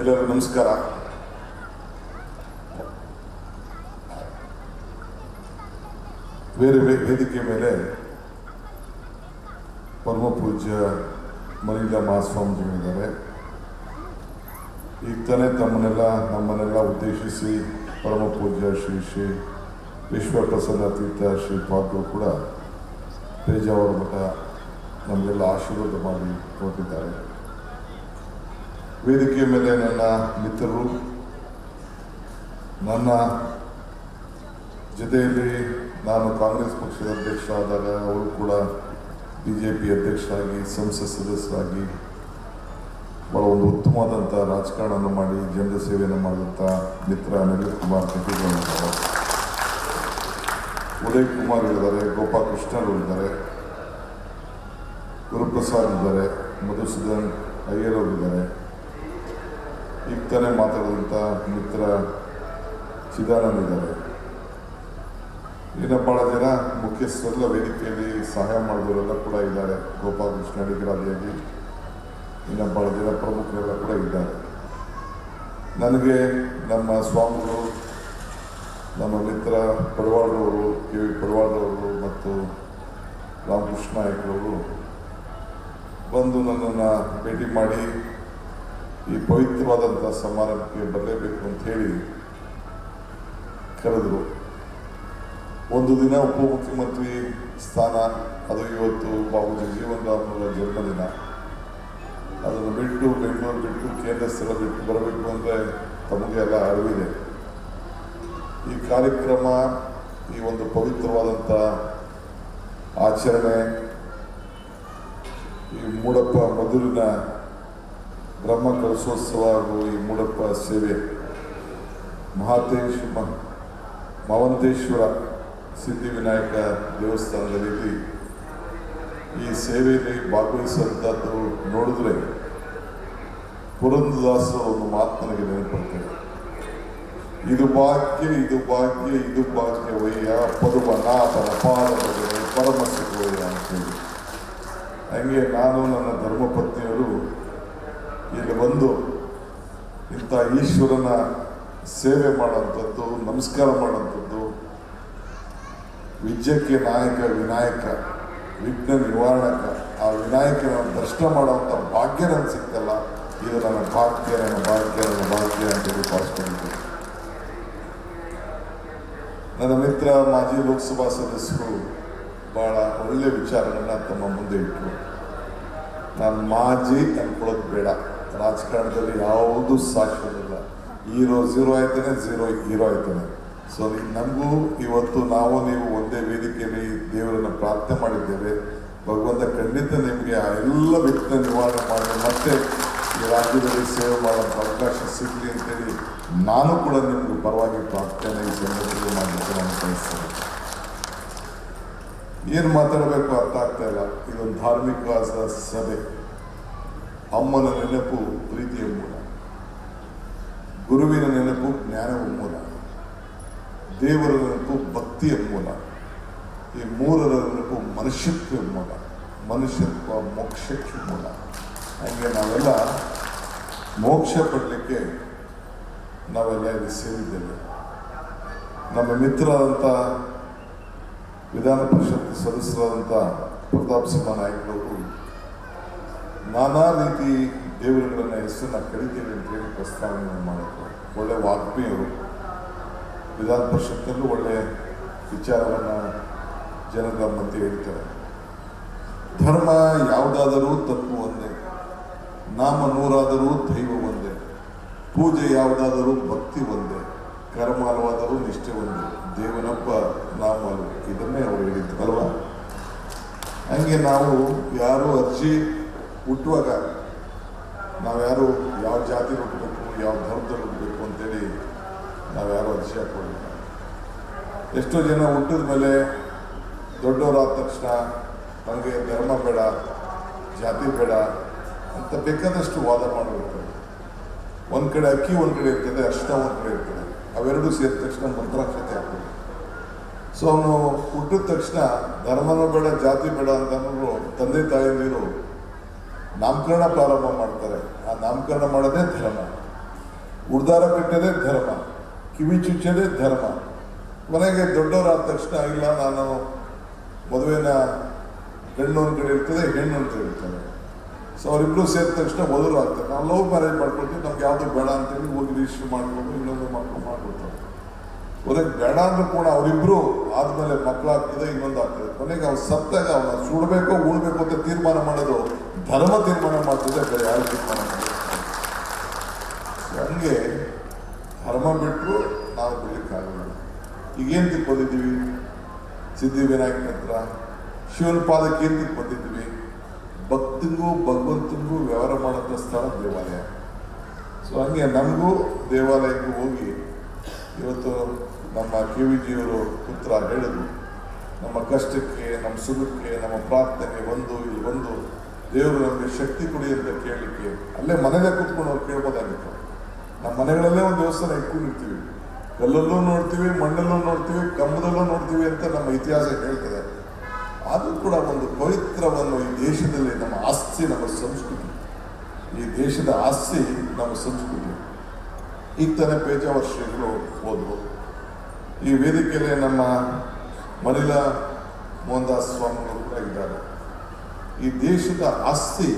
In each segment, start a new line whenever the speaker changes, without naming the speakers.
ಎಲ್ಲರಿಗೂ ನಮಸ್ಕಾರ. ಬೇರೆ ವೇದಿಕೆ ಮೇಲೆ ಪರಮ ಪೂಜ್ಯ ಮನಿಂದ ಮಹಾಸ್ವಾಮಿಗಳಿದ್ದಾರೆ ಈಗ ತಾನೇ ತಮ್ಮನ್ನೆಲ್ಲ, ನಮ್ಮನ್ನೆಲ್ಲ ಉದ್ದೇಶಿಸಿ ಪರಮ ಪೂಜ್ಯ ಶ್ರೀ ಶ್ರೀ ವಿಶ್ವಪ್ರಸನ್ನ ತೀರ್ಥ ಶ್ರೀ ಪಾದ್ರು ಕೂಡ ಪೇಜಾವರ ಮಠ ನಮಗೆಲ್ಲ ಆಶೀರ್ವಾದ ಮಾಡಿ ಹೊರಟಿದ್ದಾರೆ ವೇದಿಕೆಯ ಮೇಲೆ ನನ್ನ ಮಿತ್ರರು, ನನ್ನ ಜೊತೆಯಲ್ಲಿ ನಾನು ಕಾಂಗ್ರೆಸ್ ಪಕ್ಷದ ಅಧ್ಯಕ್ಷ ಆದಾಗ ಅವರು ಕೂಡ ಬಿ ಜೆ ಪಿ ಅಧ್ಯಕ್ಷರಾಗಿ, ಸಂಸತ್ ಸದಸ್ಯರಾಗಿ ಭಾಳ ಒಂದು ಉತ್ತಮವಾದಂಥ ರಾಜಕಾರಣವನ್ನು ಮಾಡಿ ಜನರ ಸೇವೆಯನ್ನು ಮಾಡಿದಂಥ ಮಿತ್ರ ಅನಿಲ್ ಕುಮಾರ್ ಕಟೀಲ್ಗಳಿದ್ದಾರೆ ಉದಯ್ ಕುಮಾರ್ ಇದ್ದಾರೆ ಗೋಪಾಲಕೃಷ್ಣರು ಇದ್ದಾರೆ, ಗುರುಪ್ರಸಾದ್ ಇದ್ದಾರೆ, ಮಧುಸೂದನ್ ಅಯ್ಯರ್ ಇದ್ದಾರೆ. ಈಗ ತಾನೇ ಮಾತಾಡಿದಂಥ ಮಿತ್ರ ಚಿದಾನಂದ ಇದ್ದಾರೆ ಇನ್ನು ಭಾಳ ಜನ ಮುಖ್ಯಸ್ಥರೆಲ್ಲ ವೇದಿಕೆಯಲ್ಲಿ ಸಹಾಯ ಮಾಡಿದವರೆಲ್ಲ ಕೂಡ ಇದ್ದಾರೆ. ಗೋಪಾಲಕೃಷ್ಣ ಅಡಿಗರಾದಿಯಾಗಿ. ಇನ್ನು ಭಾಳ ಜನ ಪ್ರಮುಖರೆಲ್ಲ ಕೂಡ ಇದ್ದಾರೆ. ನನಗೆ ನಮ್ಮ ಸ್ವಾಮಿಗಳು, ನಮ್ಮ ಮಿತ್ರ ಪಡವಾಳ್ರವರು, ಕೆ ವಿ ಪಡವಾಳರವರು ಮತ್ತು ರಾಮಕೃಷ್ಣ ನಾಯಕರವರು ಬಂದು ನನ್ನನ್ನು ಭೇಟಿ ಮಾಡಿ ಈ ಪವಿತ್ರವಾದಂಥ ಸಮಾರಂಭಕ್ಕೆ ಬರಲೇಬೇಕು ಅಂತ ಹೇಳಿ ಕರೆದರು. ಒಂದು ದಿನ ಉಪಮುಖ್ಯಮಂತ್ರಿ ಸ್ಥಾನ, ಅದು ಇವತ್ತು ಬಾಬು ಜಗಜೀವನ್ ರಾಮ್ನವರ ಜನ್ಮದಿನ. ಅದನ್ನು ಬಿಟ್ಟು ಬೆಂಗಳೂರು ಬಿಟ್ಟು ಕೇಂದ್ರ ಸ್ಥಳ ಬಿಟ್ಟು ಬರಬೇಕು ಅಂದರೆ ತಮಗೆ ಎಲ್ಲ ಅರಿವಿದೆ. ಈ ಕಾರ್ಯಕ್ರಮ, ಈ ಒಂದು ಪವಿತ್ರವಾದಂಥ ಆಚರಣೆ, ಈ ಮೂಡಪ್ಪ ಮಧುರಿನ ಬ್ರಹ್ಮ ಕಲಶೋತ್ಸವ ಹಾಗೂ ಈ ಮೂಡಪ್ಪ ಸೇವೆ. ಮಹಾತೇಶ್ ಮವಂತೇಶ್ವರ ಸಿದ್ಧಿವಿನಾಯಕ ದೇವಸ್ಥಾನದಲ್ಲಿ ಈ ಸೇವೆಯಲ್ಲಿ ಭಾಗವಹಿಸುವಂಥದ್ದು ನೋಡಿದ್ರೆ ಪುರಂದದಾಸರ ಒಂದು ಮಾತು ನನಗೆ ನೆನಪಡ್ತೇನೆ ಇದು ಭಾಗ್ಯ ಇದು ಭಾಗ್ಯ, ಇದು ಭಾಗ್ಯವಯ್ಯ ಪದುಮನಾಥನ ಪಾದದಲ್ಲಿ ಪರಮ ಅಂತ ಅಂತೇಳಿ. ಹಂಗೆ ನಾನು ನನ್ನ ಧರ್ಮಪತ್ನಿಯವರು ಇಲ್ಲಿ ಬಂದು ಇಂಥ ಈಶ್ವರನ ಸೇವೆ ಮಾಡೋಂಥದ್ದು ನಮಸ್ಕಾರ ಮಾಡೋಂಥದ್ದು ವಿದ್ಯಕ್ಕೆ ನಾಯಕ, ವಿನಾಯಕ, ವಿಘ್ನ ನಿವಾರಣಕ, ಆ ವಿನಾಯಕನ ದರ್ಶನ ಮಾಡುವಂಥ ಭಾಗ್ಯ ನನಗೆ ಸಿಕ್ತಲ್ಲ, ಇದು ನನ್ನ ಭಾಗ್ಯ ನನ್ನ ಭಾಗ್ಯ ನನ್ನ ಭಾಗ್ಯ ಅಂತೇಳಿ ಭಾವಿಸ್ಕೊಂಡಿದ್ದೆ ನನ್ನ ಮಿತ್ರ, ಮಾಜಿ ಲೋಕಸಭಾ ಸದಸ್ಯರು ಭಾಳ ಒಳ್ಳೆಯ ವಿಚಾರಗಳನ್ನ ತಮ್ಮ ಮುಂದೆ ಇಟ್ಟರು ನಾನು ಮಾಜಿ ಅನ್ಕೊಳ್ಳೋದು ಬೇಡ. ರಾಜಕಾರಣದಲ್ಲಿ ಯಾವುದು ಶಾಶ್ವತವಿಲ್ಲ ಹೀರೋ ಝೀರೋ ಆಯ್ತಾನೆ ಝೀರೋ ಹೀರೋ ಆಯ್ತಾನೆ. ಸೊ ನಮಗೂ ಇವತ್ತು ನಾವು, ನೀವು ಒಂದೇ ವೇದಿಕೆಯಲ್ಲಿ ದೇವರನ್ನು ಪ್ರಾರ್ಥನೆ ಮಾಡಿದ್ದೇವೆ. ಭಗವಂತ ಖಂಡಿತ ನಿಮಗೆ ಆ ಎಲ್ಲ ವ್ಯಕ್ತಿಯ ನಿವಾರಣೆ ಮಾಡಿ ಮತ್ತೆ ಈ ರಾಜ್ಯದಲ್ಲಿ ಸೇವೆ ಮಾಡೋ ಅವಕಾಶ ಸಿಗಲಿ ಅಂತೇಳಿ ನಾನು ಕೂಡ ನಿಮಗೆ ಪರವಾಗಿ ಪ್ರಾರ್ಥನೆ ಈ ಸಂದರ್ಭದಲ್ಲಿ ಮಾಡಲಿಕ್ಕೆ ನಾನು ಬಯಸ್ತೇನೆ. ಏನು ಮಾತಾಡಬೇಕು ಅರ್ಥ ಆಗ್ತಾ ಇಲ್ಲ. ಇದೊಂದು ಧಾರ್ಮಿಕ ಸಭೆ. ಅಮ್ಮನ ನೆನಪು ಪ್ರೀತಿಯ ಮೂಲ. ಗುರುವಿನ ನೆನಪು ಜ್ಞಾನವ ಮೂಲ. ದೇವರ ನೆನಪು ಭಕ್ತಿಯ ಮೂಲ. ಈ ಮೂರರ ನೆನಪು ಮನುಷ್ಯತ್ವ ಮೂಲ. ಮನುಷ್ಯತ್ವ ಮೋಕ್ಷಕ್ಕೆ ಮೂಲ. ಹಾಗೆ ನಾವೆಲ್ಲ ಮೋಕ್ಷ ಪಡಲಿಕ್ಕೆ ನಾವೆಲ್ಲ ಇಲ್ಲಿ ಸೇರಿದ್ದೇವೆ. ನಮ್ಮ ಮಿತ್ರರಾದಂಥ ವಿಧಾನ ಪರಿಷತ್ ಸದಸ್ಯರಾದಂಥ ಪ್ರತಾಪ್ ಸಿಂಹ ನಾಯ್ಕರವರು ನಾನಾ ರೀತಿ ದೇವರುಗಳನ್ನ ಹೆಸರನ್ನ ಕರಿತೀವಿ ಅಂತೇಳಿ ಪ್ರಸ್ತಾವನೆ ಮಾಡಿದ್ರು. ಒಳ್ಳೆ ವಾಗ್ಮಿಯವರು ವಿಧಾನ ಪರಿಷತ್ತಲ್ಲೂ ಒಳ್ಳೆ ವಿಚಾರವನ್ನ ಜನರ ಮಧ್ಯೆ ಹೇಳ್ತಾರೆ. ಧರ್ಮ ಯಾವುದಾದರೂ ತಪ್ಪು ಒಂದೇ. ನಾಮ ನೂರಾದರೂ ದೈವ ಒಂದೇ. ಪೂಜೆ ಯಾವುದಾದರೂ ಭಕ್ತಿ ಒಂದೇ. ಕರ್ಮಾಲವಾದರೂ ನಿಷ್ಠೆ ಒಂದೇ. ದೇವನೊಬ್ಬ ನಾಮ ಇದನ್ನೇ ಅವರು ಹೇಳಿದ್ರು, ಅಲ್ವಾ? ಹಂಗೆ ನಾವು ಯಾರು ಅರ್ಜಿ ಹುಟ್ಟುವಾಗ ನಾವ್ಯಾರು ಯಾವ ಜಾತಿ ಹುಟ್ಟಬೇಕು, ಯಾವ ಧರ್ಮದಲ್ಲಿ ಹುಟ್ಟಬೇಕು ಅಂತೇಳಿ ನಾವ್ಯಾರು ಅರ್ಜಿ ಹಾಕೊಳ್ಳಿ ಎಷ್ಟೋ ಜನ ಹುಟ್ಟಿದ ಮೇಲೆ ದೊಡ್ಡವರಾದ ತಕ್ಷಣ ನಮಗೆ ಧರ್ಮ ಬೇಡ, ಜಾತಿ ಬೇಡ ಅಂತ ಬೇಕಾದಷ್ಟು ವಾದ ಮಾಡಬೇಕು ಒಂದು ಕಡೆ ಅಕ್ಕಿ, ಒಂದು ಕಡೆ ಇರ್ತದೆ ಅರ್ಶಿನ ಒಂದು ಕಡೆ ಇರ್ತದೆ. ಅವೆರಡೂ ಸೇರಿದ ತಕ್ಷಣ ಮಂತ್ರಾಕ್ಷತೆ ಆಗ್ತದೆ ಸೊ ಅವನು ಹುಟ್ಟಿದ ತಕ್ಷಣ ಧರ್ಮನೂ ಬೇಡ, ಜಾತಿ ಬೇಡ ಅಂತ ತಂದೆ ತಂದೆ ತಾಯಿಯಂದಿರು ನಾಮಕರಣ ಪ್ರಾರಂಭ ಮಾಡ್ತಾರೆ. ಆ ನಾಮಕರಣ ಮಾಡೋದೇ ಧರ್ಮ. ಉಡ್ದಾರ ಕಟ್ಟೋದೇ ಧರ್ಮ. ಕಿವಿ ಚುಚ್ಚೋದೇ ಧರ್ಮ. ಮನೆಗೆ ದೊಡ್ಡವರಾದ ತಕ್ಷಣ ಇಲ್ಲ, ನಾನು ಮದುವೆನ ಗಂಡು ಒಂದು ಕಡೆ ಇರ್ತದೆ, ಹೆಣ್ಣು ಅಂತ ಹೇಳ್ತಾರೆ ಸೊ ಅವರಿಬ್ರು ಸೇರಿದ ತಕ್ಷಣ ಮದುವೆ ಆಗ್ತಾರೆ ನಾವು ಲವ್ ಮ್ಯಾರೇಜ್ ಮಾಡ್ಕೊಳ್ತೀವಿ, ನಮ್ಗೆ ಯಾವುದು ಬೇಡ ಅಂತೇಳಿ ಹೋಗಿ ರಿಜಿಸ್ಟರ್ ಮಾಡ್ಕೊಂಡು ಇನ್ನೊಂದು ಮಾಡ್ಕೊಂಡು ಮಾಡ್ಕೊಡ್ತಾರೆ ಕೊನೆಗೆ ಬೇಡ ಅಂದ್ರೂ ಕೂಡ ಅವರಿಬ್ರು ಆದ್ಮೇಲೆ ಮಕ್ಕಳಾಗ್ತದೆ ಇನ್ನೊಂದು ಆಗ್ತದೆ ಕೊನೆಗೆ ಅವ್ನು ಸತ್ತಾಗ ಅವನ ಸುಡಬೇಕೋ, ಉಳ್ಬೇಕು ಅಂತ ತೀರ್ಮಾನ ಮಾಡೋದು ಧರ್ಮ ತೀರ್ಮಾನ ಮಾಡ್ತಿದ್ದೆ ಬೇರೆ ಯಾರು ತೀರ್ಮಾನ ಮಾಡೋದು ಹಂಗೆ ಧರ್ಮ ಬಿಟ್ಟರು ನಾವು ಬಿಡಲಿಕ್ಕಾಗಲ್ಲ ಈಗೇನು ತಿಳ್ಕೊಂಡಿದ್ದೀವಿ? ಸಿದ್ಧಿವಿನಾಯಕನ ಹತ್ರ ಶಿವನ ಪಾದಕ್ಕೆ ಏನು ತಿಳ್ಕೊಂಡಿದ್ದೀವಿ? ಭಕ್ತಿಗೂ ಭಗವಂತನಿಗೂ ವ್ಯವಹಾರ ಮಾಡೋಂಥ ಸ್ಥಳ ದೇವಾಲಯ. ಸೊ ಹಂಗೆ ನಮಗೂ ದೇವಾಲಯಕ್ಕೆ ಹೋಗಿ ಇವತ್ತು ನಮ್ಮ ಕೆ ವಿ ಜಿಯವರು ಪುತ್ರ ಹೇಳಿದ್ರು, ನಮ್ಮ ಕಷ್ಟಕ್ಕೆ, ನಮ್ಮ ಸುಖಕ್ಕೆ, ನಮ್ಮ ಪ್ರಾರ್ಥನೆಗೆ ಒಂದು ಇಲ್ಲಿ ಒಂದು ದೇವರು ನಮಗೆ ಶಕ್ತಿ ಕೊಡಿ ಅಂತ ಕೇಳಲಿಕ್ಕೆ, ಅಲ್ಲೇ ಮನೆಯಲ್ಲೇ ಕೂತ್ಕೊಂಡು ಅವ್ರು ಕೇಳ್ಬೋದಾಗಿತ್ತು. ನಮ್ಮ ಮನೆಗಳಲ್ಲೇ ಒಂದು ದೇವಸ್ಥಾನ ಇಟ್ಕೊಂಡಿರ್ತೀವಿ ಕಲ್ಲಲ್ಲೂ ನೋಡ್ತೀವಿ, ಮಣ್ಣಲ್ಲೂ ನೋಡ್ತೀವಿ, ಕಂಬದಲ್ಲೂ ನೋಡ್ತೀವಿ ಅಂತ ನಮ್ಮ ಇತಿಹಾಸ ಹೇಳ್ತದೆ. ಅದು ಕೂಡ ಒಂದು ಪವಿತ್ರವನ್ನು ಈ ದೇಶದಲ್ಲಿ ನಮ್ಮ ಆಸ್ತಿ, ನಮ್ಮ ಸಂಸ್ಕೃತಿ. ಈ ದೇಶದ ಆಸ್ತಿ, ನಮ್ಮ ಸಂಸ್ಕೃತಿ. ಈಗ ತಾನೇ ಪೇಜಾವರ್ ಶ್ರೀಗಳು ಹೋದ್ರು ಈ ವೇದಿಕೆಯಲ್ಲಿ ನಮ್ಮ ಮನಿಲಾ ಮೋಹನ್ ದಾಸ್ ಸ್ವಾಮಿಗಳು ಕೂಡ ಇದ್ದಾರೆ. ಈ ದೇಶದ ಆಸ್ತಿ,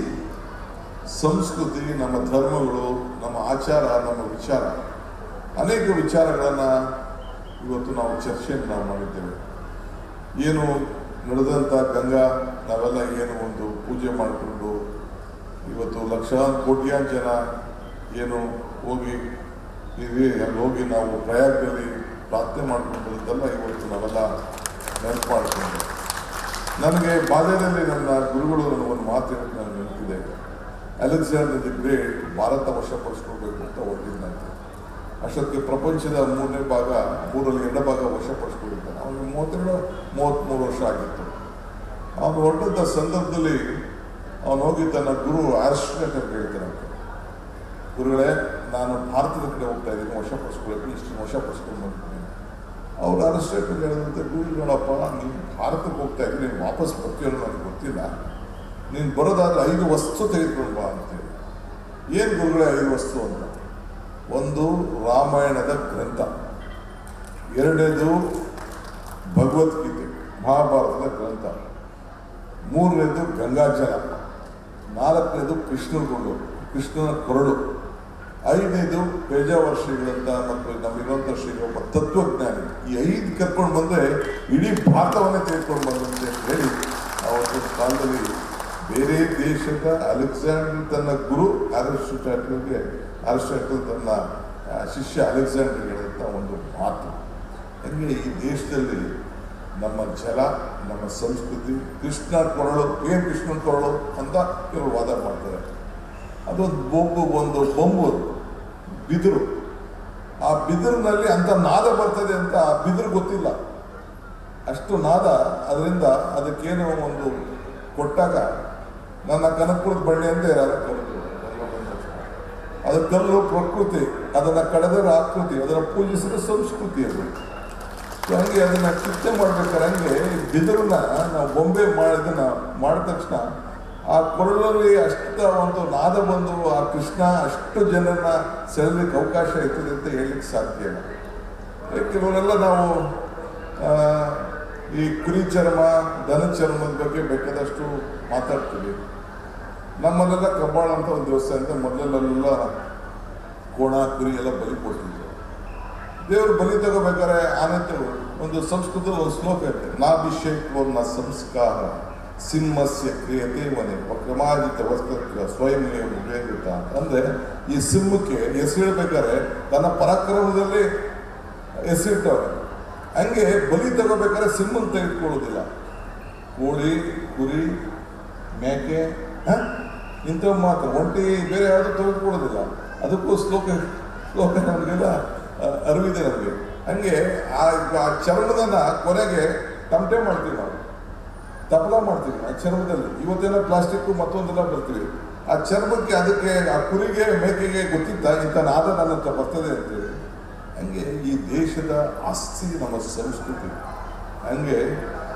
ಸಂಸ್ಕೃತಿ, ನಮ್ಮ ಧರ್ಮಗಳು, ನಮ್ಮ ಆಚಾರ, ನಮ್ಮ ವಿಚಾರ. ಅನೇಕ ವಿಚಾರಗಳನ್ನು ಇವತ್ತು ನಾವು ಚರ್ಚೆಯನ್ನು ನಾವು ಮಾಡಿದ್ದೇವೆ. ಏನು ನಡೆದಂಥ ಗಂಗಾ, ನಾವೆಲ್ಲ ಏನು ಒಂದು ಪೂಜೆ ಮಾಡಿಕೊಂಡು ಇವತ್ತು ಲಕ್ಷಾಂತರ ಕೋಟ್ಯಾಂತರ ಜನ ಏನು ಹೋಗಿ ಇವೆ ಅಲ್ಲಿ ಹೋಗಿ ನಾವು ಪ್ರಯಾಗದಲ್ಲಿ ಪ್ರಾರ್ಥನೆ ಮಾಡ್ಕೊಂಡಿದ್ದೆಲ್ಲ ಇವತ್ತು ನಾವೆಲ್ಲ ನೆನಪು ಮಾಡಿಕೊಂಡು ನನಗೆ ಬಾಲ್ಯದಲ್ಲಿ ನನ್ನ ಗುರುಗಳು ನನ್ನ ಒಂದು ಮಾತು ನಾನು ನೆನಪಿದೆ ಅಲೆಕ್ಸಾಂಡರ್ ದಿ ಗ್ರೇಟ್ ಭಾರತ ವಶಪಡಿಸ್ಕೊಳ್ಬೇಕು ಅಂತ ಹೊರಟಿದ್ದಂತೆ. ಅಷ್ಟೊತ್ತಿಗೆ ಪ್ರಪಂಚದ ಮೂರನೇ ಭಾಗ ಮೂರಲ್ಲಿ ಎರಡು ಭಾಗ ವಶಪಡಿಸ್ಕೊಂಡಿದ್ದಾನೆ ಅವನಿಗೆ ಮೂವತ್ತೆರಡು, ಮೂವತ್ತ್ಮೂರು ವರ್ಷ ಆಗಿತ್ತು. ಅವನು ಹೊರಟಂಥ ಸಂದರ್ಭದಲ್ಲಿ ಅವನು ಹೋಗಿ ತನ್ನ ಗುರು ಆರ್ಸ್ಟ್ರೇಟರ್ ಹೇಳ್ತಾನೆ ಗುರುಗಳೇ, ನಾನು ಭಾರತದ ಕಡೆ ಹೋಗ್ತಾ ಇದ್ದೀನಿ, ವಶಪಡಿಸ್ಕೊಳ್ಬೇಕು ಇಷ್ಟು ವಶಪಡಿಸ್ಕೊಂಡು ಬಂದಿದ್ದೀನಿ ಅವ್ರು ಅರೆಸ್ಟೇಟರ್ ಹೇಳಿದಂತೆ ಗುರು ನೋಡಪ್ಪ ನೀನು ಭಾರತಕ್ಕೆ ಹೋಗ್ತಾ ಇದ್ದೀನಿ ನೀನು ವಾಪಸ್ ಬರ್ತೀಯೋ ನನಗೆ ಗೊತ್ತಿಲ್ಲ. ನೀನು ಬರೋದಾದ್ರೆ ಐದು ವಸ್ತು ತೆಗೆದುಕೊಂಡು ಬಾ ಅಂತೇಳಿ. ಏನು ಗುರುಗಳೇ ಐದು ವಸ್ತು ಅಂತ? ಒಂದು ರಾಮಾಯಣದ ಗ್ರಂಥ. ಎರಡನೇದು ಭಗವದ್ಗೀತೆ, ಮಹಾಭಾರತದ ಗ್ರಂಥ. ಮೂರನೇದು ಗಂಗಾಜಲ. ನಾಲ್ಕನೇದು ಕೃಷ್ಣನ ಗುಂಡು ಕೃಷ್ಣನ ಕೊರಡು. ಐದನೇದು ಪೇಜಾವರ ಶ್ರೀಗಳಂತ ಮತ್ತು ನಮ್ಮಿರುವಂಥ ಶ್ರೀಗಳು ಮತ್ತು ತತ್ವಜ್ಞಾನಿ ಈ ಐದು ಕರ್ಕೊಂಡು ಬಂದರೆ ಇಡೀ ಭಾರತವನ್ನೇ ತೆಗೆದುಕೊಂಡು ಬಂದಂತೆ ಅಂತ ಹೇಳಿ ಆ ಒಂದು ಕಾಲದಲ್ಲಿ ಬೇರೆ ದೇಶದ ಅಲೆಕ್ಸಾಂಡರ್ ತನ್ನ ಗುರು ಅರಿಸ್ಟಾಟಲ್ಗೆ ಅರಿಸ್ಟಾಟಲ್ ತನ್ನ ಶಿಷ್ಯ ಅಲೆಕ್ಸಾಂಡರ್ ಹೇಳಿದಂಥ ಒಂದು ಮಾತು ಹಂಗೆ ಈ ದೇಶದಲ್ಲಿ ನಮ್ಮ ಜಲ, ನಮ್ಮ ಸಂಸ್ಕೃತಿ, ಕೃಷ್ಣ ಕೊರಳು ಏನು ಕೃಷ್ಣನ ಕೊರಳು ಅಂತ ಇವರು ವಾದ ಮಾಡ್ತಾರೆ ಅದೊಂದು ಬೊಂಬು, ಒಂದು ಬೊಂಬು ಅದು. ಬಿದಿರು. ಆ ಬಿದಿರಿನಲ್ಲಿ ಅಂತ ನಾದ ಬರ್ತದೆ ಅಂತ ಆ ಬಿದಿರು ಗೊತ್ತಿಲ್ಲ. ಅಷ್ಟು ನಾದ ಅದರಿಂದ ಅದಕ್ಕೇನೋ ಒಂದು ಕೊಟ್ಟಾಗ ನನ್ನ ಕನಕಪುರದ ಬಳ್ಳಿ ಅಂತ ಯಾರು ಅದು ಕಲ್ಲು ಪ್ರಕೃತಿ, ಅದನ್ನು ಕಳೆದರೆ ಆಕೃತಿ, ಅದನ್ನು ಪೂಜಿಸಿದ ಸಂಸ್ಕೃತಿ ಅದು. ಹಂಗೆ ಅದನ್ನು ಚಿಂತೆ ಮಾಡ್ಬೇಕಾದ್ರೆ ಹಂಗೆ ಬಿದಿರನ್ನ ನಾವು ಬೊಂಬೆ ಮಾಡಿದನ್ನ, ಮಾಡಿದ ತಕ್ಷಣ ಆ ಕೊರಳಲ್ಲಿ ಅಷ್ಟ ಒಂದು ನಾದ ಬಂದು ಆ ಕೃಷ್ಣ ಅಷ್ಟು ಜನರನ್ನ ಸೆಳೆಲಿಕ್ಕೆ ಅವಕಾಶ ಇರ್ತದೆ ಅಂತ ಹೇಳಲಿಕ್ಕೆ ಸಾಧ್ಯ ಇಲ್ಲ. ಕೆಲವರೆಲ್ಲ ನಾವು ಈ ಕುರಿ ಚರ್ಮ, ದನ ಚರ್ಮದ ಬಗ್ಗೆ ಬೇಕಾದಷ್ಟು ಮಾತಾಡ್ತೀವಿ. ನಮ್ಮಲ್ಲೆಲ್ಲ ಕಬ್ಬಾಳ ಅಂತ ಒಂದು ದಿವಸ ಅಂತ ಮೊದಲಲ್ಲೆಲ್ಲ ಕೋಣ, ಕುರಿ ಎಲ್ಲ ಬಲಿ ಕೊಡ್ತಿದ್ರು. ದೇವರು ಬಲಿ ತಗೋಬೇಕಾದ್ರೆ ಆನಂತರ ಒಂದು ಸಂಸ್ಕೃತದ ಒಂದು ಶ್ಲೋಕ ಇದೆ ನಾಭಿಷೇಕವನ್ನ ಸಂಸ್ಕಾರ ಸಿಂಹಸ್ಯ ಕ್ರಿಯತೆ ಮನೆ ಕ್ರಮಾರ್ಜಿತ ವಸ್ತ್ರ ಸ್ವಯಂ ಉಪಯೋಗಿತ ಅಂದ್ರೆ ಈ ಸಿಂಹಕ್ಕೆ ಎಸಿಡ್ಬೇಕಾದ್ರೆ ತನ್ನ ಪರಾಕ್ರಮದಲ್ಲಿ ಹೆಸರಿಟ್ಟವ್ರೆ ಹಂಗೆ ಬಲಿ ತಗೋಬೇಕಾದ್ರೆ ಸಿಂಹನ ತೆಗೆದುಕೊಳ್ಳೋದಿಲ್ಲ ಕೋಳಿ, ಕುರಿ, ಮೇಕೆ? ಇಂಥವು ಮಾತ್ರ. ಒಂಟಿ ಬೇರೆ ಯಾವುದು ತೆಗೆದುಕೊಳ್ಳೋದಿಲ್ಲ ಅದಕ್ಕೂ ಶ್ಲೋಕ ಶ್ಲೋಕ ನಮಗೆಲ್ಲ ಅರಿವಿದೆ ನಮಗೆ. ಹಂಗೆ ಆ ಚರ್ಮದನ್ನ ಕೊನೆಗೆ ತಮಟೆ ಮಾಡ್ತೀವಿ ನಾವು. ತಪಲ ಮಾಡ್ತೀವಿ ಆ ಚರ್ಮದಲ್ಲಿ. ಇವತ್ತೇನೋ ಪ್ಲಾಸ್ಟಿಕ್ ಮತ್ತೊಂದೆಲ್ಲ ಬರ್ತೀವಿ. ಆ ಚರ್ಮಕ್ಕೆ ಅದಕ್ಕೆ, ಆ ಕುರಿಗೆ ಮೇಕೆಗೆ ಗೊತ್ತಿದ್ದ ಇಂಥ ನಾದ ನನ್ನ ಬರ್ತದೆ ಅಂತೇಳಿ. ಹಂಗೆ ಈ ದೇಶದ ಆಸ್ತಿ ನಮ್ಮ ಸಂಸ್ಕೃತಿ. ಹಂಗೆ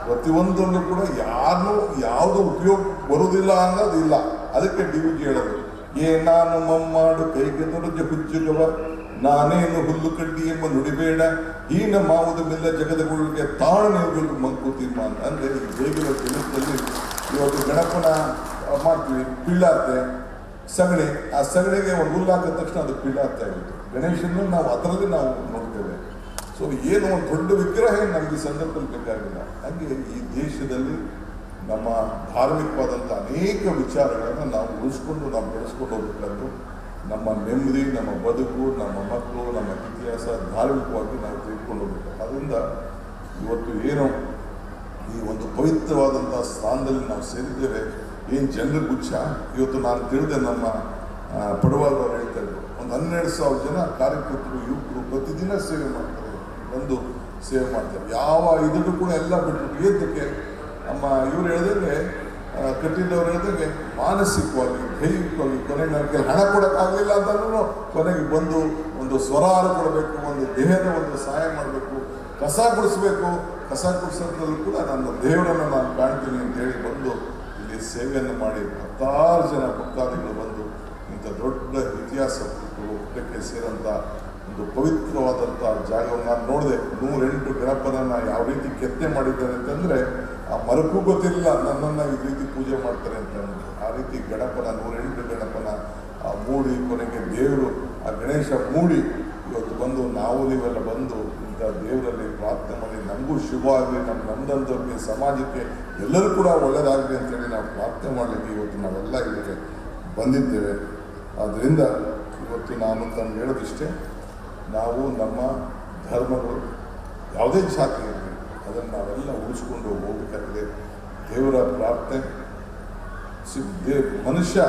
ಪ್ರತಿಯೊಂದರಲ್ಲೂ ಕೂಡ ಯಾರನ್ನೂ ಯಾವುದು ಉಪಯೋಗ ಬರುವುದಿಲ್ಲ ಅನ್ನೋದು ಇಲ್ಲ ಅದಕ್ಕೆ ಡಿ ಹೇಳೋದು. ಏ ನಾನು ಮಮ್ಮಾಡು ಕೈಗೆ ದೊರಜ ಹುಜ್ಜುಗವ ನಾನೇನು ಹುಲ್ಲು ಕಡ್ಡಿ ಎಂಬ ನುಡಿಬೇಡ ಹೀನ ಮಾವುದನ್ನೆಲ್ಲ ಮಿಲ್ಲ ಜಗದಗಳಿಗೆ ತಾಳ್ಮೆಗಳು ಮಂಕುತಿಮ್ಮ ಅಂತ ಅಂದ್ರೆ ಈ ಜನದಲ್ಲಿ ಇವತ್ತು ಗಣಪನ ಮಾಡ್ತೀವಿ, ಪಿಳ್ಳಾರ್ತೆ. ಸಗಣಿ, ಆ ಸಗಣಿಗೆ ಒಂದು ಹುಲ್ಲು ಹಾಕಿದ ತಕ್ಷಣ ಅದು ಪಿಳ್ಳಾತೆ ಆಗುತ್ತೆ. ಗಣೇಶನ ನಾವು ಅದರಲ್ಲಿ ನಾವು ನೋಡ್ತೇವೆ. ಸೊ ಏನು ಒಂದು ದೊಡ್ಡ ವಿಗ್ರಹ ಏನು ನಮಗೆ ಸಂದರ್ಭದಲ್ಲಿ ಬೇಕಾಗಿಲ್ಲ. ಹಾಗೆ ಈ ದೇಶದಲ್ಲಿ ನಮ್ಮ ಧಾರ್ಮಿಕವಾದಂಥ ಅನೇಕ ವಿಚಾರಗಳನ್ನು ನಾವು ಉಳಿಸ್ಕೊಂಡು, ನಾವು ಬೆಳೆಸ್ಕೊಂಡು ಹೋಗ್ಬೇಕಾದ್ರು ನಮ್ಮ ನೆಮ್ಮದಿ, ನಮ್ಮ ಬದುಕು, ನಮ್ಮ ಮಕ್ಕಳು, ನಮ್ಮ ಇತಿಹಾಸ ಧಾರ್ಮಿಕವಾಗಿ ನಾವು ತಿಳ್ಕೊಂಡು ಹೋಗ್ಬೇಕು ಅದರಿಂದ ಇವತ್ತು ಏನು ಈ ಒಂದು ಪವಿತ್ರವಾದಂಥ ಸ್ಥಾನದಲ್ಲಿ ನಾವು ಸೇರಿದ್ದೇವೆ. ಏನು ಜನರ ಗುಚ್ಛ ಇವತ್ತು ನಾನು ತಿಳಿದೆ ನಮ್ಮ ಪಡುವಾರವರು ಹೇಳ್ತಾ ಇದ್ದರು ಒಂದು ಹನ್ನೆರಡು ಸಾವಿರ ಜನ ಕಾರ್ಯಕರ್ತರು, ಯುವಕರು ಪ್ರತಿದಿನ ಸೇವೆ ಮಾಡ್ತಾರೆ, ಬಂದು ಸೇವೆ ಮಾಡ್ತಾರೆ. ಯಾವ ಇದನ್ನು ಕೂಡ ಎಲ್ಲ ಬಿಟ್ಟು ಏತಕ್ಕೆ? ನಮ್ಮ ಇವ್ರು ಹೇಳ್ದಂಗೆ ಕಟೀಲ್ ಜೊತೆಗೆ ಮಾನಸಿಕವಾಗಿ, ದೈಹಿಕವಾಗಿ ಕೊನೆಗೆ ನನಗೆ ಹಣ ಕೊಡೋಕ್ಕಾಗಲಿಲ್ಲ ಅಂತಲೂ ಕೊನೆಗೆ ಬಂದು ಒಂದು ಸ್ವರಾರ ಕೊಡಬೇಕು, ಒಂದು ದೇಹದ ಒಂದು ಸಹಾಯ ಮಾಡಬೇಕು, ಕಸ ಗುಡಿಸ್ಬೇಕು. ಕಸ ಗುಡಿಸೋದ್ರಲ್ಲೂ ಕೂಡ ನನ್ನ ದೇವರನ್ನು ನಾನು ಕಾಣ್ತೀನಿ ಅಂತೇಳಿ ಬಂದು ಇಲ್ಲಿ ಸೇವೆಯನ್ನು ಮಾಡಿ ಹತ್ತಾರು ಜನ ಭಕ್ತಾದಿಗಳು ಬಂದು ಇಂಥ ದೊಡ್ಡ ಇತಿಹಾಸ ಹುಟ್ಟಕ್ಕೆ ಸೇರಂಥ ಒಂದು ಪವಿತ್ರವಾದಂಥ ಜಾಗವನ್ನು ನಾನು ನೋಡಿದೆ. ನೂರೆಂಟು ಗಣಪನನ್ನ ಯಾವ ರೀತಿ ಕೆತ್ತನೆ ಮಾಡಿದ್ದಾರೆ ಅಂತಂದರೆ ಆ ಮರಕ್ಕೂ ಗೊತ್ತಿರಲಿಲ್ಲ, ನನ್ನನ್ನು ಈ ರೀತಿ ಪೂಜೆ ಮಾಡ್ತಾರೆ ಅಂತ ಹೇಳಿದ್ರು. ಆ ರೀತಿ ಗಣಪನ, ನೂರೆಂಟು ಗಣಪನ, ಆ ಮೂಡಿ ಕೊನೆಗೆ ದೇವರು, ಆ ಗಣೇಶ ಮೂಡಿ ಇವತ್ತು ಬಂದು, ನಾವು ನೀವೆಲ್ಲ ಬಂದು ಇಂಥ ದೇವರಲ್ಲಿ ಪ್ರಾರ್ಥನೆ ಮಾಡಿ, ನಮಗೂ ಶುಭ ಆಗಲಿ, ನಮ್ಮ ನಮ್ದಂಥವ್ರಿಗೆ ಸಮಾಜಕ್ಕೆ ಎಲ್ಲರೂ ಕೂಡ ಒಳ್ಳೆಯದಾಗಲಿ ಅಂತೇಳಿ ನಾವು ಪ್ರಾರ್ಥನೆ ಮಾಡಲಿಕ್ಕೆ ಇವತ್ತು ನಾವೆಲ್ಲ ಇದಕ್ಕೆ ಬಂದಿದ್ದೇವೆ. ಆದ್ದರಿಂದ ಇವತ್ತು ನಾನು ತಮ್ಗೆ ಹೇಳೋದಿಷ್ಟೇ, ನಾವು ನಮ್ಮ ಧರ್ಮಗಳು ಯಾವುದೇ ಇರಲಿ ಅದನ್ನು ನಾವೆಲ್ಲ ಉಳಿಸ್ಕೊಂಡು ಹೋಗ್ಬೇಕಾಗಿದೆ. ದೇವರ ಪ್ರಾರ್ಥನೆ. ಸಿ- ಮನುಷ್ಯ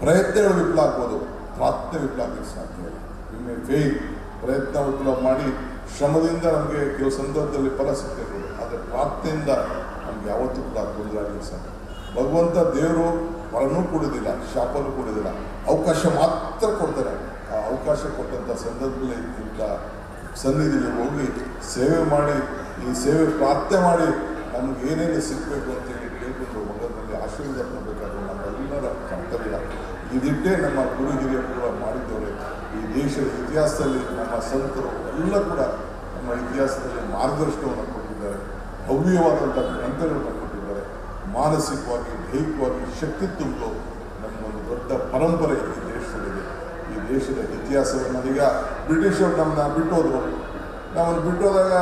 ಪ್ರಯತ್ನಗಳು ವಿಫಲ ಆಗ್ಬೋದು. ಪ್ರಾರ್ಥನೆ ವಿಫಲ ಆಗಲಿಕ್ಕೆ ಸಾಧ್ಯ ವಿಮೆ ಫೇಲ್ ಪ್ರಯತ್ನ ವಿಫಲ ಮಾಡಿ ಶ್ರಮದಿಂದ ನಮಗೆ ಕೆಲವು ಸಂದರ್ಭದಲ್ಲಿ ಫಲ ಸಿಗ್ತಿರ್ಬೋದು ಆದರೆ ಪ್ರಾರ್ಥನೆಯಿಂದ ನಮ್ಗೆ ಯಾವತ್ತೂ ಕೂಡ ತೊಂದರೆ ಆಗಲಿಕ್ಕೆ ಸಾಧ್ಯ ಭಗವಂತ ದೇವರು ವರನೂ ಕೊಡೋದಿಲ್ಲ ಶಾಪನೂ ಕೊಡೋದಿಲ್ಲ ಅವಕಾಶ ಮಾತ್ರ ಕೊಡ್ತಾರೆ. ಆ ಅವಕಾಶ ಕೊಟ್ಟಂಥ ಸಂದರ್ಭದಲ್ಲಿ ಇಂಥ ಸನ್ನಿಧಿಗೆ ಹೋಗಿ ಸೇವೆ ಮಾಡಿ, ಈ ಸೇವೆ ಪ್ರಾರ್ಥನೆ ಮಾಡಿ ನಮ್ಗೆ ಏನೇನು ಸಿಗಬೇಕು ಅಂತೇಳಿ ಕೇಳ್ಕೊಂಡು ಮಗನಲ್ಲಿ ಆಶೀರ್ವಾದ ಮಾಡಬೇಕಾದ್ರೆ ನಮ್ಮೆಲ್ಲರ ಕರ್ತವ್ಯ. ಇದಿಟ್ಟೇ ನಮ್ಮ ಗುರು ಹಿರಿಯರು ಕೂಡ ಮಾಡಿದ್ದವರೇ. ಈ ದೇಶದ ಇತಿಹಾಸದಲ್ಲಿ ನಮ್ಮ ಸಂತರು ಎಲ್ಲ ಕೂಡ ನಮ್ಮ ಇತಿಹಾಸದಲ್ಲಿ ಮಾರ್ಗದರ್ಶನವನ್ನು ಕೊಟ್ಟಿದ್ದಾರೆ. ಭವ್ಯವಾದಂಥ ಗ್ರಂಥಗಳನ್ನು ಕೊಟ್ಟಿದ್ದಾರೆ. ಮಾನಸಿಕವಾಗಿ, ದೈಹಿಕವಾಗಿ ಶಕ್ತಿ ತುಂಬಲು ನಮ್ಮೊಂದು ದೊಡ್ಡ ಪರಂಪರೆ ಈ ದೇಶದ ಇತಿಹಾಸವನ್ನು ಈಗ ಬ್ರಿಟಿಷರು ನಮ್ಮನ್ನ ಬಿಟ್ಟೋದ್ರು. ನಮ್ಮನ್ನು ಬಿಟ್ಟೋದಾಗ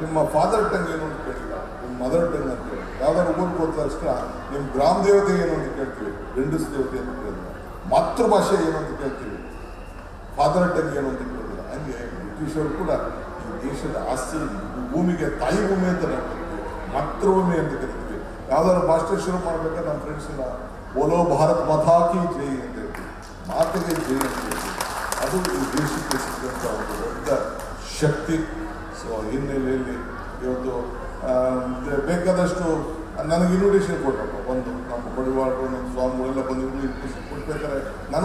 ನಿಮ್ಮ ಫಾದರ್ ಟಂಗ್ ಏನು ಅಂತ ಕೇಳಿಲ್ಲ. ನಿಮ್ಮ ಮದರ್ ಟಂಗ್ ಅಂತ ಕೇಳಿ ಯಾವ್ದಾದ್ರು ಹೋದ ತಕ್ಷಣ ನಿಮ್ಮ ಗ್ರಾಮ ದೇವತೆ ಏನು ಅಂತ ಕೇಳ್ತೀವಿ. ಗಂಡಸ ದೇವತೆ ಅಂತ ಕೇಳ್ತೀವಿ ಮಾತೃಭಾಷೆ ಏನು ಅಂತ ಕೇಳ್ತೀವಿ. ಫಾದರ್ ಟಂಗ್ ಏನು ಅಂತ ಕೇಳಿಲ್ಲ. ಹಂಗೆ ಬ್ರಿಟಿಷರು ಕೂಡ ಈ ದೇಶದ ಆಸ್ತಿ ಭೂಮಿಗೆ ತಾಯಿ ಭೂಮಿ ಅಂತ ನಾವು ಮಾತೃಭೂಮಿ ಅಂತ ಕೇಳ್ತೀವಿ ಯಾವ್ದಾದ್ರು ಭಾಷೆ ಶುರು ಮಾಡ್ಬೇಕಾದ್ರೆ ನಮ್ಮ ಫ್ರೆಂಡ್ಸ್ನ ಓಲೋ ಭಾರತ್ ಮಥಾಕಿ ಜೈ ಅಂತ ಹೇಳ್ತೀವಿ. ಮಾತಿಗೆ ಜೈ ಅಂತ ಅದು ದೇಶಕ್ಕೆ ಸಿಕ್ಕಂಥ ಒಂದು ದೊಡ್ಡ ಶಕ್ತಿ, ಸೊ, ಹಿನ್ನೆಲೆಯಲ್ಲಿ ಇವತ್ತು ಬೇಕಾದಷ್ಟು, ನನಗೆ ಇನ್ವಿಟೇಷನ್ ಕೊಟ್ಟಪ್ಪ, ಬಂದು, ನಮ್ಮ ಬಡಿವಾಡರು ನಮ್ಮ ಸ್ವಾಮಿಗಳೆಲ್ಲ ಬಂದು ಇನ್ವಿಟೇಷನ್ ಕೊಡ್ಬೇಕಾದ್ರೆ ನನಗೆ